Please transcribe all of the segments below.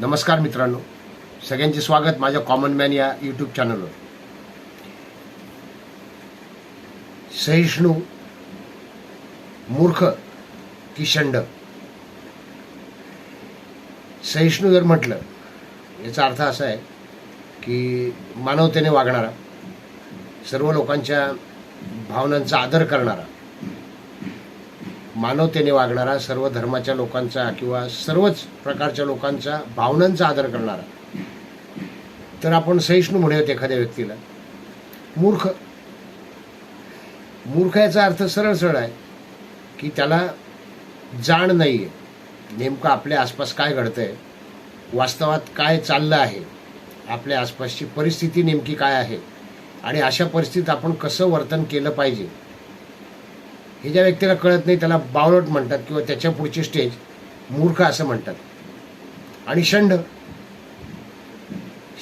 नमस्कार मित्रांनो. सगळ्यांचे स्वागत माझ्या कॉमन मॅन या यूट्यूब चॅनलवर सहिष्णू मूर्ख की शंड सहिष्णू जर म्हटलं याचा अर्थ असा आहे की मानवतेने वागणारा सर्व लोकांच्या भावनांचा आदर करणारा मानवतेने वागणारा सर्व धर्माच्या लोकांचा किंवा सर्वच प्रकारच्या लोकांचा भावनांचा आदर करणारा. तर आपण सहिष्णू म्हणूयात एखाद्या व्यक्तीला. मूर्ख. मूर्ख याचा अर्थ सरळ सरळ आहे की त्याला जाण नाही आहे नेमकं आपल्या आसपास काय घडतंय? वास्तवात काय चाललं आहे? आपल्या आसपासची परिस्थिती नेमकी काय आहे? आणि अशा परिस्थितीत आपण कसं वर्तन केलं पाहिजे? हे ज्या व्यक्तीला कळत नाही त्याला बावलट म्हणतात किंवा त्याच्या पुढची स्टेज मूर्ख असं म्हणतात. आणि षंड.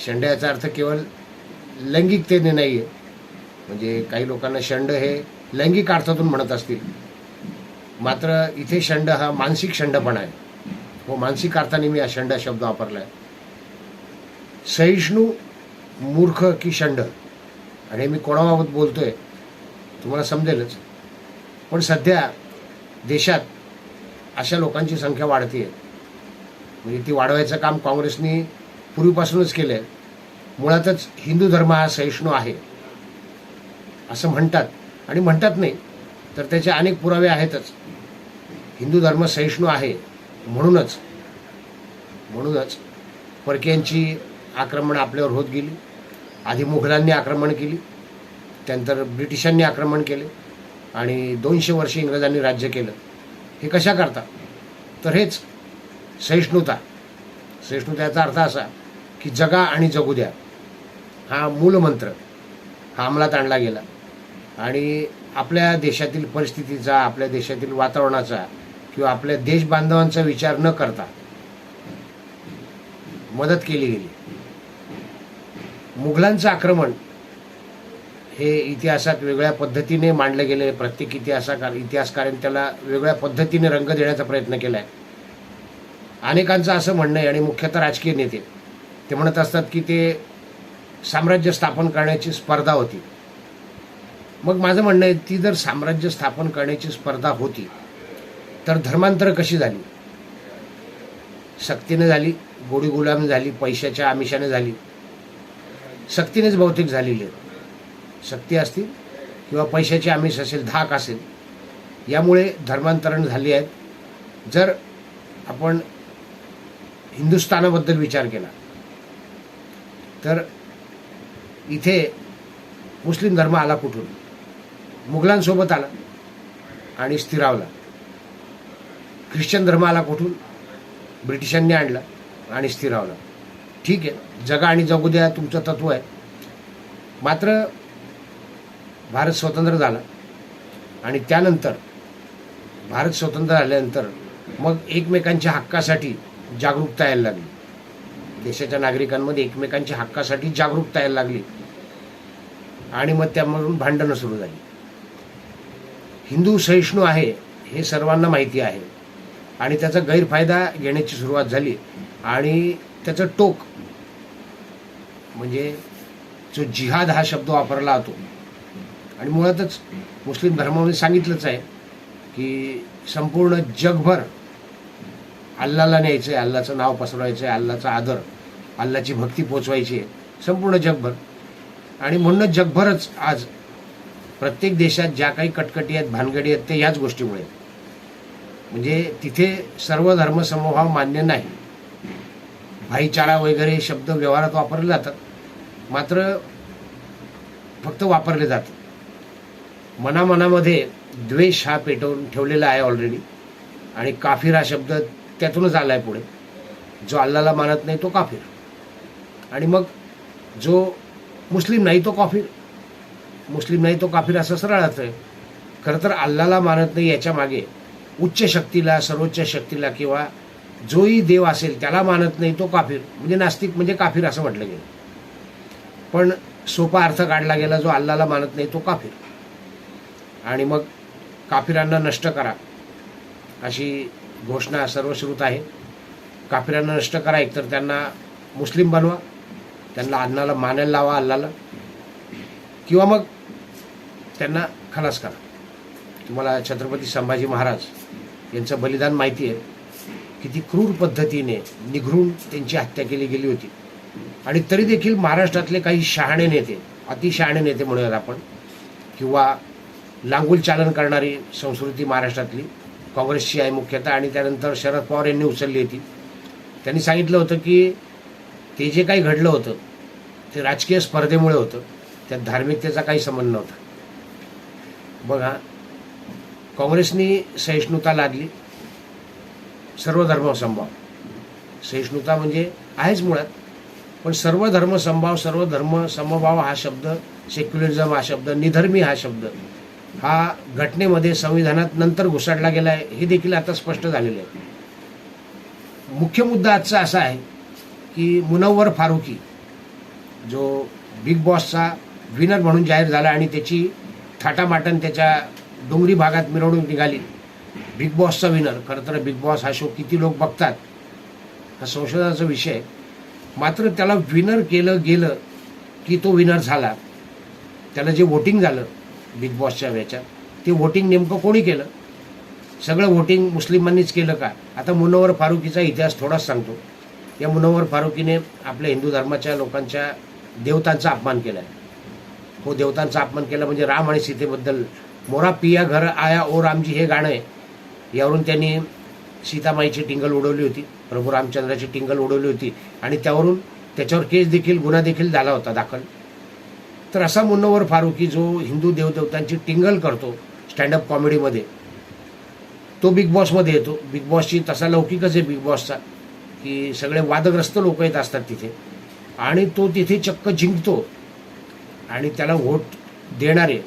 षंड याचा अर्थ केवळ लैंगिकतेने नाही आहे म्हणजे काही लोकांना षंड हे लैंगिक अर्थातून म्हणत असतील. मात्र इथे षंड हा मानसिक षंडपणा आहे. व मानसिक अर्थाने मी हा षंड शब्द वापरला आहे सहिष्णू मूर्ख की षंड. आणि मी कोणाबाबत बोलतोय तुम्हाला समजेलच. पण सध्या देशात अशा लोकांची संख्या वाढते म्हणजे ती वाढवायचं काम काँग्रेसनी पूर्वीपासूनच केलं आहे मुळातच हिंदू धर्म हा सहिष्णू आहे. असं म्हणतात. आणि म्हणतात नाही तर त्याचे अनेक पुरावे आहेतच. हिंदू धर्म सहिष्णू आहे म्हणूनच म्हणूनच परकीयांची आक्रमण आपल्यावर होत गेली. आधी मुघलांनी आक्रमण केली. त्यानंतर ब्रिटिशांनी आक्रमण केले. आणि दोनशे वर्षे इंग्रजांनी राज्य केलं. हे कशा करता? तर हेच सहिष्णुता. सहिष्णुतेचा अर्थ असा की जगा आणि जगू द्या. हा मूलमंत्र हा अंमलात आणला गेला. आणि आपल्या देशातील परिस्थितीचा आपल्या देशातील वातावरणाचा किंवा आपल्या देशबांधवांचा विचार न करता मदत केली गेली. मुघलांचं आक्रमण हे इतिहासात वेगळ्या पद्धतीने मांडलं गेले प्रत्येक इतिहासाकार इतिहासकारांनी त्याला वेगळ्या पद्धतीने रंग देण्याचा प्रयत्न केला आहे अनेकांचं असं म्हणणं आहे आणि मुख्यतः राजकीय नेते ते म्हणत असतात की ते साम्राज्य स्थापन करण्याची स्पर्धा होती. मग माझं म्हणणं आहे ती जर साम्राज्य स्थापन करण्याची स्पर्धा होती तर धर्मांतर कशी झाली? सक्तीने झाली गोडी गुलाम झाली पैशाच्या आमिषाने झाली सक्तीनेच बहुतेक झालेली. आहे शक्ती असतील किंवा पैशाची आमिष असेल धाक असेल यामुळे धर्मांतरण झाली आहेत. जर आपण हिंदुस्थानाबद्दल विचार केला तर इथे मुस्लिम धर्म आला कुठून? मुघलांसोबत आला आणि स्थिरावला. ख्रिश्चन धर्म आला कुठून? ब्रिटिशांनी आणला आणि स्थिरावला. ठीक आहे जगा आणि जगू द्या तुमचं तत्व आहे. मात्र भारत स्वतंत्र झाला. आणि त्यानंतर भारत स्वतंत्र झाल्यानंतर मग एकमेकांच्या हक्कासाठी जागरूकता यायला लागली. देशाच्या नागरिकांमध्ये एकमेकांच्या हक्कासाठी जागरूकता यायला लागली. आणि मग त्यामधून भांडणं सुरू झाली. हिंदू सहिष्णू आहे हे सर्वांना माहिती आहे. आणि त्याचा गैरफायदा घेण्याची सुरुवात झाली. आणि त्याचं टोक म्हणजे जो जिहाद हा शब्द वापरला जातो आणि मुळातच मुस्लिम धर्मामध्ये सांगितलंच आहे की संपूर्ण जगभर अल्लाला न्यायचं आहे अल्लाचं नाव पसरवायचं आहे अल्लाचा आदर अल्लाची भक्ती पोचवायची आहे. संपूर्ण जगभर. आणि म्हणूनच जगभरच आज प्रत्येक देशात ज्या काही कटकटी आहेत भानगडी आहेत ते याच गोष्टीमुळे म्हणजे तिथे सर्व धर्मसमूह मान्य नाही. भाईचारा वगैरे शब्द व्यवहारात वापरले जातात. मात्र फक्त वापरले जातात. मनामनामध्ये द्वेष हा पेटवून ठेवलेला आहे ऑलरेडी आणि काफिर हा शब्द त्यातूनच आला आहे पुढे. जो अल्लाला मानत नाही तो काफिर. आणि मग जो मुस्लिम नाही तो काफिर. मुस्लिम नाही तो काफिर असं सरळ अर्थ आहे. खरं तर अल्लाला मानत नाही याच्या मागे उच्च शक्तीला सर्वोच्च शक्तीला किंवा जोही देव असेल त्याला मानत नाही तो काफिर. म्हणजे नास्तिक म्हणजे काफिर असं म्हटलं गेलं. पण सोपा अर्थ काढला गेला जो अल्लाला मानत नाही तो काफिर. आणि मग काफिरांना नष्ट करा अशी घोषणा सर्वश्रुत आहे. काफिरांना नष्ट करा एकतर त्यांना मुस्लिम बनवा त्यांना अन्नाला मानायला लावा अल्लाला. किंवा मग त्यांना खलास करा. तुम्हाला छत्रपती संभाजी महाराज यांचं बलिदान माहिती आहे. किती क्रूर पद्धतीने निघरून त्यांची हत्या केली गेली होती. आणि तरी देखील महाराष्ट्रातले काही शहाणे नेते अतिशहाणे नेते म्हणूयात आपण किंवा लांगुल चालन करणारी संस्कृती महाराष्ट्रातली. काँग्रेसची आहे मुख्यतः आणि त्यानंतर शरद पवार यांनी उचलली होती. त्यांनी सांगितलं होतं की ते जे काही घडलं होतं ते राजकीय स्पर्धेमुळे होतं. त्यात धार्मिकतेचा काही संबंध नव्हता. बघा काँग्रेसनी सहिष्णुता लादली. सर्व धर्मसंभाव सहिष्णुता म्हणजे आहेच मुळात पण सर्व धर्मसंभाव सर्व धर्म समभाव हा शब्द सेक्युलरिझम हा शब्द निधर्मी हा शब्द. हा घटनेमध्ये संविधानात नंतर घुसाडला गेला आहे हे देखील आता स्पष्ट झालेलं आहे. मुख्य मुद्दा आजचा असा आहे की मुनव्वर फारुकी जो बिग बॉसचा विनर म्हणून जाहीर झाला आणि त्याची थाटामाटन त्याच्या डोंगरी भागात मिरवणूक निघाली बिग बॉसचा विनर खरं तर बिग बॉस हा शो किती लोक बघतात हा संशोधनाचा विषय मात्र त्याला विनर केलं गेलं की तो विनर झाला त्याला जे वोटिंग झालं बिग बॉसच्या याच्यात ते वोटिंग नेमकं कोणी केलं? सगळं वोटिंग मुस्लिमांनीच केलं का? आता मुनवर फारुकीचा इतिहास थोडाच सांगतो. या मुनवर फारुकीने आपल्या हिंदू धर्माच्या लोकांच्या देवतांचा अपमान केला आहे हो देवतांचा अपमान केला म्हणजे राम आणि सीतेबद्दल मोरा पिया घर आया ओ रामजी हे गाणं आहे. यावरून त्यांनी सीतामाईची टिंगल उडवली होती. प्रभू रामचंद्राची टिंगल उडवली होती. आणि त्यावरून त्याच्यावर केस देखील गुन्हा देखील झाला होता दाखल. तर असा मुन्नवर फारुकी जो हिंदू देवदेवतांची टिंगल करतो स्टँडअप कॉमेडीमध्ये तो बिग बॉसमध्ये येतो. बिग बॉसची तसा लौकिकच आहे बिग बॉसचा की सगळे वादग्रस्त लोक येत असतात तिथे. आणि तो तिथे चक्क जिंकतो आणि त्याला व्होट देणारे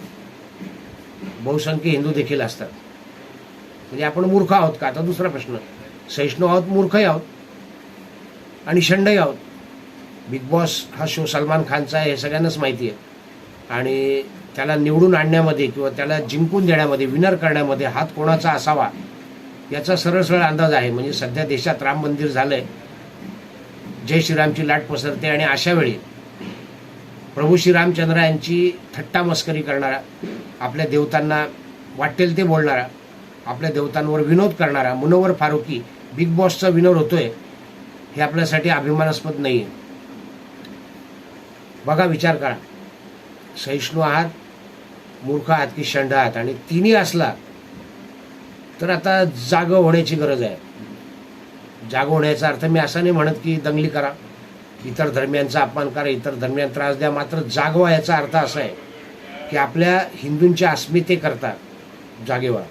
बहुसंख्य हिंदू देखील असतात. म्हणजे आपण मूर्ख आहोत का? आता दुसरा प्रश्न. सहिष्णू आहोत मूर्खही आहोत आणि शंडही आहोत. बिग बॉस हा शो सलमान खानचा आहे हे सगळ्यांनाच माहिती आहे. आणि त्याला निवडून आणण्यामध्ये किंवा त्याला जिंकून देण्यामध्ये विनर करण्यामध्ये हात कोणाचा असावा याचा सरळ सरळ अंदाज आहे. म्हणजे सध्या देशात राम मंदिर झालंय. जय श्रीरामची लाट पसरते आणि अशा वेळी प्रभू श्रीरामचंद्र यांची थट्टा मस्करी करणारा आपल्या देवतांना वाटेल ते बोलणारा आपल्या देवतांवर विनोद करणारा मुनोवर फारुकी बिग बॉसचा विनोद होतोय हे आपल्यासाठी अभिमानास्पद नाही आहे बघा विचार करा. सहिष्णू आहात मूर्ख आहात की शंड आहात आणि तिन्ही असला तर आता जाग होण्याची गरज आहे. जाग होण्याचा अर्थ मी असा नाही म्हणत की दंगली करा इतर धर्मियांचा अपमान करा इतर धर्मियांना त्रास द्या मात्र जागवा याचा अर्थ असा आहे की आपल्या हिंदूंच्या अस्मितेकरता जागेवा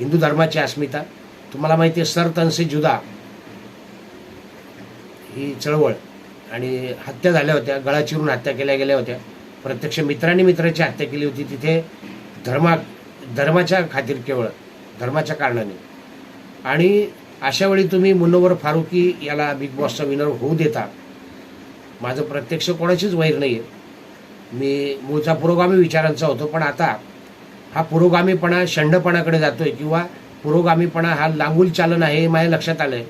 हिंदू धर्माची अस्मिता. तुम्हाला माहिती आहे सर तनसे जुदा ही चळवळ आणि हत्या झाल्या होत्या गळा चिरून हत्या केल्या गेल्या होत्या. प्रत्यक्ष मित्रांनी मित्राची हत्या केली होती तिथे धर्मा धर्माच्या खातीर केवळ धर्माच्या कारणाने. आणि अशा वेळी तुम्ही मुनोवर फारुकी याला बिग बॉसचा विनर होऊ देता. माझं प्रत्यक्ष कोणाचीच वैर नाही आहे मी मूळचा पुरोगामी विचारांचा होतो पण आता हा पुरोगामीपणा शंडपणाकडे जातोय किंवा पुरोगामीपणा हा लांगुल चालन आहे हे माझ्या लक्षात आलंय.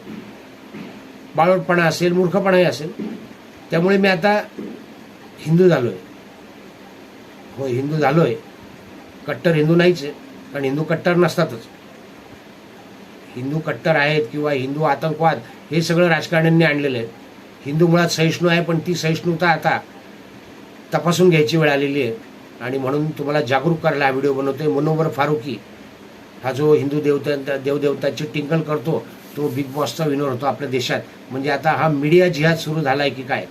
बाळोटपणा असेल मूर्खपणाही असेल. त्यामुळे मी आता हिंदू झालोय. हो हिंदू झालोय. कट्टर हिंदू नाहीच आहे कारण हिंदू कट्टर नसतातच. हिंदू कट्टर आहेत किंवा हिंदू आतंकवाद हे सगळं राजकारण्यांनी आणलेलं आहे. हिंदू मुळात सहिष्णू आहे पण ती सहिष्णुता आता तपासून घ्यायची वेळ आलेली आहे. आणि म्हणून तुम्हाला जागरूक करायला हा व्हिडिओ बनवतोय. मनोबर फारुकी हा जो हिंदू देवता देवदेवताची टिंकल करतो तो बिग बॉसचा विनर होतो आपल्या देशात. म्हणजे आता हा मीडिया जिहाद सुरू झाला आहे की काय?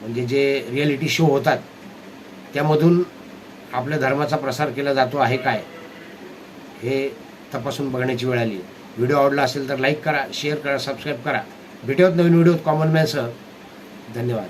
म्हणजे जे रियालिटी शो होतात त्यामधून आपल्या धर्माचा प्रसार केला जातो आहे काय हे तपासून बघण्याची वेळ आली. व्हिडिओ आवडला असेल तर लाईक करा शेअर करा सबस्क्राईब करा. भेटवत नवीन व्हिडिओत कॉमन मॅनसह धन्यवाद.